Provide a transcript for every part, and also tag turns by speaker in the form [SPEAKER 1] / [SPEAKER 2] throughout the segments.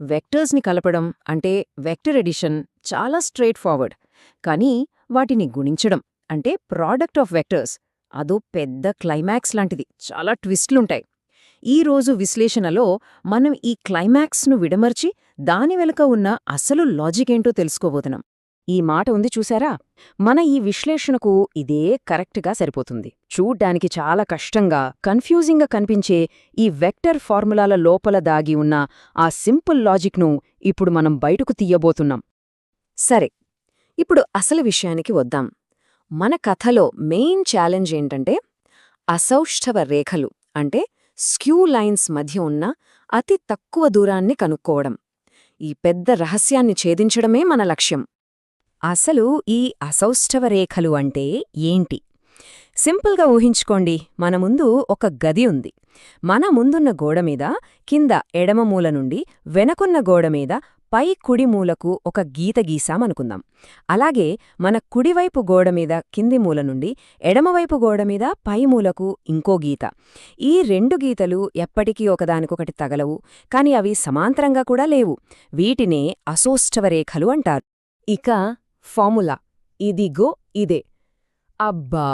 [SPEAKER 1] వెక్టర్స్ని కలపడం అంటే vector addition చాలా స్ట్రైట్ ఫార్వర్డ్. కానీ వాటిని గుణించడం అంటే ప్రోడక్ట్ ఆఫ్ వెక్టర్స్. అదో పెద్ద క్లైమాక్స్ లాంటిది. చాలా ట్విస్ట్లుంటాయి. ఈ రోజు విశ్లేషణలో మనం ఈ క్లైమాక్స్ను విడమర్చి దాని వెనుక ఉన్న అసలు లాజిక్ ఏంటో తెలుసుకోబోతున్నాం. ఈ మాట ఉంది చూసారా మన ఈ విశ్లేషణకు ఇదే కరెక్ట్గా సరిపోతుంది. చూడ్డానికి చాలా కష్టంగా కన్ఫ్యూజింగ్గా కనిపించే ఈ వెక్టర్ ఫార్ములాల లోపల దాగి ఉన్న ఆ సింపుల్ లాజిక్ను ఇప్పుడు మనం బయటకు తీయబోతున్నాం. సరే ఇప్పుడు అసలు విషయానికి వద్దాం. మన కథలో మెయిన్ ఛాలెంజ్ ఏంటంటే అసౌష్ఠవ రేఖలు అంటే స్క్యూ లైన్స్ మధ్య ఉన్న అతి తక్కువ దూరాన్ని కనుక్కోవడం. ఈ పెద్ద రహస్యాన్ని ఛేదించడమే మన లక్ష్యం. అసలు ఈ అసౌష్ఠవ రేఖలు అంటే ఏంటి? సింపుల్గా ఊహించుకోండి మన ముందు ఒక గది ఉంది. మన ముందున్న గోడమీద కింద ఎడమ మూల నుండి వెనకున్న గోడమీద పై కుడి మూలకు ఒక గీత గీసామనుకుందాం అలాగే మన కుడివైపు గోడమీద కింది మూల నుండి ఎడమవైపు గోడమీద పై మూలకు ఇంకో గీత. ఈ రెండు గీతలు ఎప్పటికీ ఒకదానికొకటి తగలవు కాని అవి సమాంతరంగా కూడా లేవు. వీటినే అసోష్ఠవరేఖలు అంటారు. ఇక ఫార్ములా. ఇదిగో ఇదే. అబ్బా!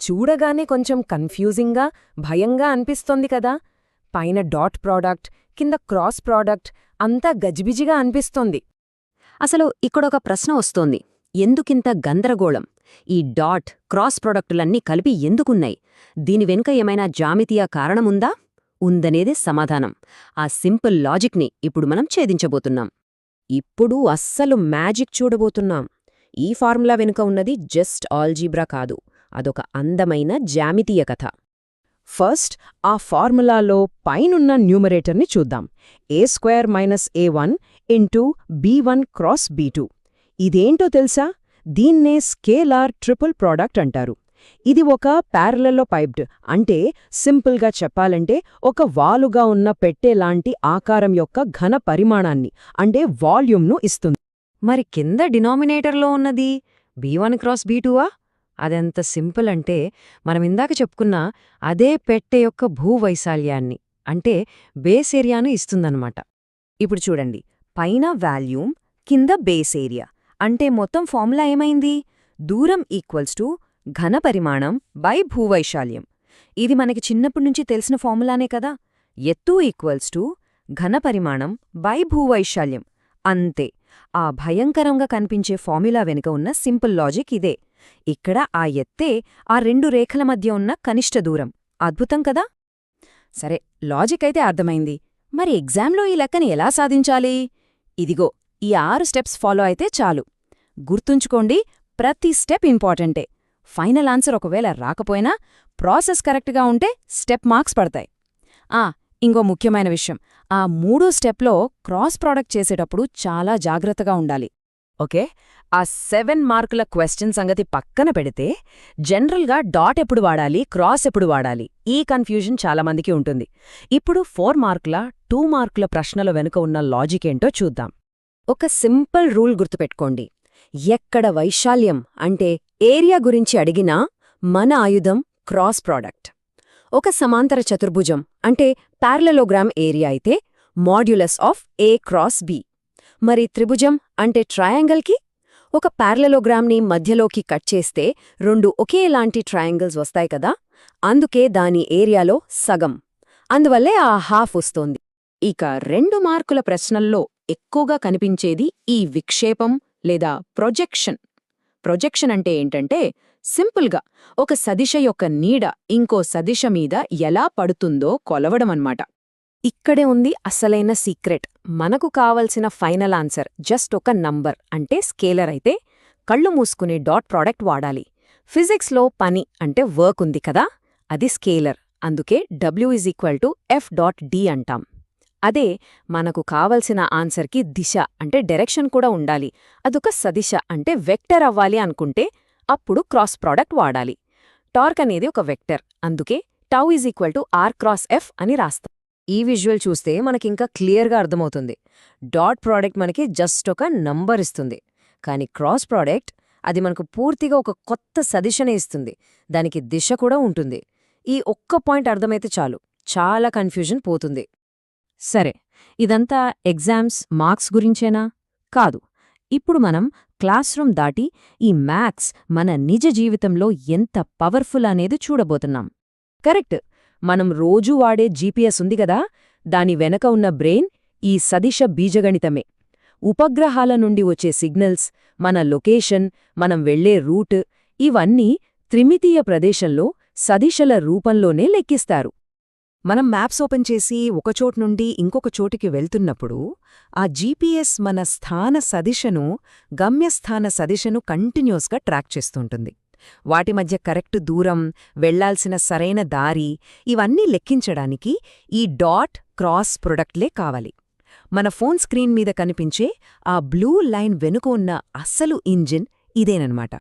[SPEAKER 1] చూడగానే కొంచెం కన్ఫ్యూజింగ్గా భయంగా అనిపిస్తోంది కదా. పైన డాట్ ప్రోడక్ట్ కింద క్రాస్ ప్రోడక్ట్ అంతా గజిబిజిగా అనిపిస్తోంది. అసలు ఇక్కడొక ప్రశ్న వస్తోంది. ఎందుకింత గందరగోళం? ఈ డాట్ క్రాస్ ప్రొడక్టులన్నీ కలిపి ఎందుకున్నాయి? దీని వెనుక ఏమైనా జామితీయ కారణముందా? ఉందనేదే సమాధానం. ఆ సింపుల్ లాజిక్ని ఇప్పుడు మనం ఛేదించబోతున్నాం. ఇప్పుడు అస్సలు మ్యాజిక్ చూడబోతున్నాం. ఈ ఫార్ములా వెనుక ఉన్నది జస్ట్ ఆల్జీబ్రా కాదు. అదొక అందమైన జామితీయ కథ. ఫస్ట్ ఆ ఫార్ములాలో పైనున్న న్యూమరేటర్ని చూద్దాం. A square minus A one into B one cross B two. ఇదేంటో తెలుసా? దీన్నే స్కేలార్ ట్రిపుల్ ప్రోడక్ట్ అంటారు. ఇది ఒక ప్యారలలో పైప్డ్ అంటే సింపుల్గా చెప్పాలంటే ఒక వాలుగా ఉన్న పెట్టేలాంటి ఆకారం యొక్క ఘన పరిమాణాన్ని అంటే వాల్యూమ్ను ఇస్తుంది. మరి కింద డినామినేటర్లో ఉన్నది బీ వన్ క్రాస్ బీ టూవా? అదెంత సింపుల్ అంటే మనం ఇందాక చెప్పుకున్న అదే పెట్టె యొక్క భూవైశాల్యాన్ని అంటే బేస్ ఏరియాను ఇస్తుందన్నమాట. ఇప్పుడు చూడండి పైన వాల్యూమ్ కింద బేస్ ఏరియా. అంటే మొత్తం ఫార్ములా ఏమైంది? దూరం ఈక్వల్స్ టు ఘన పరిమాణం బై భూవైశాల్యం. ఇది మనకి చిన్నప్పటి తెలిసిన ఫార్ములానే కదా. ఎత్తు ఈక్వల్స్ టు ఘన పరిమాణం బై భూవైశాల్యం. అంతే. ఆ భయంకరంగా కనిపించే ఫార్ములా వెనుక ఉన్న సింపుల్ లాజిక్ ఇదే. ఇక్కడ ఆ ఎత్తే ఆ రెండు రేఖల మధ్య ఉన్న కనిష్ట దూరం. అద్భుతం కదా? సరే లాజిక్ అయితే అర్థమైంది. మరి ఎగ్జామ్లో ఈ లెక్కని ఎలా సాధించాలి? ఇదిగో ఈ ఆరు స్టెప్స్ ఫాలో అయితే చాలు. గుర్తుంచుకోండి ప్రతి స్టెప్ ఇంపార్టెంటే. ఫైనల్ ఆన్సర్ ఒకవేళ రాకపోయినా ప్రాసెస్ కరెక్ట్గా ఉంటే స్టెప్ మార్క్స్ పడతాయి. ఆ ఇంకో ముఖ్యమైన విషయం. ఆ మూడో స్టెప్లో క్రాస్ ప్రోడక్ట్ చేసేటప్పుడు చాలా జాగ్రత్తగా ఉండాలి. ఓకే? ఆ సెవెన్ మార్కుల క్వశ్చన్ సంగతి పక్కన పెడితే జనరల్గా డాట్ ఎప్పుడు వాడాలి క్రాస్ ఎప్పుడు వాడాలి? ఈ కన్ఫ్యూజన్ చాలామందికి ఉంటుంది. ఇప్పుడు ఫోర్ మార్కుల టూ మార్కుల ప్రశ్నల వెనుక ఉన్న లాజిక్ ఏంటో చూద్దాం. ఒక సింపుల్ రూల్ గుర్తుపెట్టుకోండి. ఎక్కడ వైశాల్యం అంటే ఏరియా గురించి అడిగినా మన ఆయుధం క్రాస్ ప్రోడక్ట్. ఒక సమాంతర చతుర్భుజం అంటే పారలలోగ్రామ్ ఏరియా అయితే modulus of A cross B. మరి త్రిభుజం అంటే ట్రయాంగిల్కి? ఒక పారలలోగ్రామ్ని మధ్యలోకి కట్ చేస్తే రెండు ఒకేలాంటి ట్రయాంగిల్స్ వస్తాయి కదా అందుకే దాని ఏరియాలో సగం. అందువల్లే ఆ హాఫ్ వస్తోంది. ఇక రెండు మార్కుల ప్రశ్నల్లో ఎక్కువగా కనిపించేది ఈ విక్షేపం లేదా ప్రొజెక్షన్. ప్రొజెక్షన్ అంటే ఏంటంటే సింపుల్గా ఒక సదిశ యొక్క నీడ ఇంకో సదిశ మీద ఎలా పడుతుందో కొలవడమన్నమాట. ఇక్కడే ఉంది అసలైన సీక్రెట్. మనకు కావలసిన ఫైనల్ ఆన్సర్ జస్ట్ ఒక నంబర్ అంటే స్కేలర్ అయితే కళ్ళు మూసుకునే డాట్ ప్రోడక్ట్ వాడాలి. ఫిజిక్స్లో పని అంటే వర్క్ ఉంది కదా అది స్కేలర్. అందుకే W is equal to F dot D అంటాం. అదే మనకు కావలసిన ఆన్సర్కి దిశ అంటే డైరెక్షన్ కూడా ఉండాలి. అదొక సదిశ అంటే వెక్టర్ అవ్వాలి అనుకుంటే అప్పుడు క్రాస్ ప్రోడక్ట్ వాడాలి. టార్క్ అనేది ఒక వెక్టర్. అందుకే tau is equal to R cross F అని రాస్తాం. ఈ విజువల్ చూస్తే మనకింకా క్లియర్గా అర్థమవుతుంది. డాట్ ప్రోడక్ట్ మనకి జస్ట్ ఒక నంబర్ ఇస్తుంది. కానీ క్రాస్ ప్రోడక్ట్ అది మనకు పూర్తిగా ఒక కొత్త సదిశనే ఇస్తుంది. దానికి దిశ కూడా ఉంటుంది. ఈ ఒక్క పాయింట్ అర్థమైతే చాలు. చాలా కన్ఫ్యూజన్ పోతుంది. సరే ఇదంతా ఎగ్జామ్స్ మార్క్స్ గురించేనా? కాదు. ఇప్పుడు మనం క్లాస్ రూమ్ దాటి ఈ మ్యాథ్స్ మన నిజ జీవితంలో ఎంత పవర్ఫుల్ అనేది చూడబోతున్నాం. కరెక్ట్. మనం రోజూ వాడే జీపీఎస్ ఉంది గదా దాని వెనక ఉన్న బ్రెయిన్ ఈ సదిశ బీజగణితమే. ఉపగ్రహాల నుండి వచ్చే సిగ్నల్స్ మన లొకేషన్ మనం వెళ్ళే రూట్ ఇవన్నీ త్రిమితీయ ప్రదేశంలో సదిశల రూపంలోనే లెక్కిస్తారు.
[SPEAKER 2] మనం మ్యాప్స్ ఓపెన్ చేసి ఒకచోటు నుండి ఇంకొక చోటికి వెళ్తున్నప్పుడు ఆ జీపీఎస్ మన స్థాన సదిశను గమ్యస్థాన సదిశను కంటిన్యూస్గా ట్రాక్ చేస్తుంటుంది. వాటి మధ్య కరెక్ట్ దూరం వెళ్ళాల్సిన సరైన దారి ఇవన్నీ లెక్కించడానికి ఈ డాట్ క్రాస్ ప్రొడక్ట్లే కావాలి. మన ఫోన్ స్క్రీన్ మీద కనిపించే ఆ బ్లూ లైన్ వెనుక ఉన్న అస్సలు ఇంజిన్ ఇదేనమాట.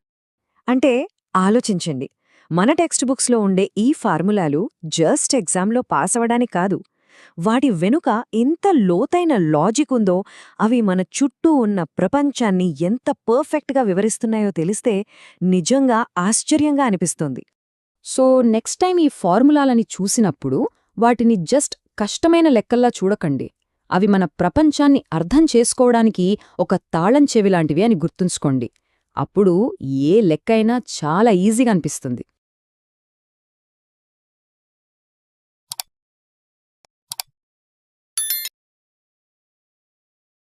[SPEAKER 1] అంటే ఆలోచించండి. మన టెక్స్ట్ బుక్స్లో ఉండే ఈ ఫార్ములాలు జస్ట్ ఎగ్జామ్లో పాస్ అవ్వడానికి కాదు. వాటి వెనుక ఎంత లోతైన లాజిక్ ఉందో అవి మన చుట్టూ ఉన్న ప్రపంచాన్ని ఎంత పర్ఫెక్ట్గా వివరిస్తున్నాయో తెలిస్తే నిజంగా ఆశ్చర్యంగా అనిపిస్తుంది. సో నెక్స్ట్ టైం ఈ ఫార్ములాలని చూసినప్పుడు వాటిని జస్ట్ కష్టమైన లెక్కల్లా చూడకండి. అవి మన ప్రపంచాన్ని అర్థం చేసుకోవడానికి ఒక తాళం చెవిలాంటివి అని గుర్తుంచుకోండి. అప్పుడు ఏ లెక్కైనా చాలా ఈజీగా అనిపిస్తుంది.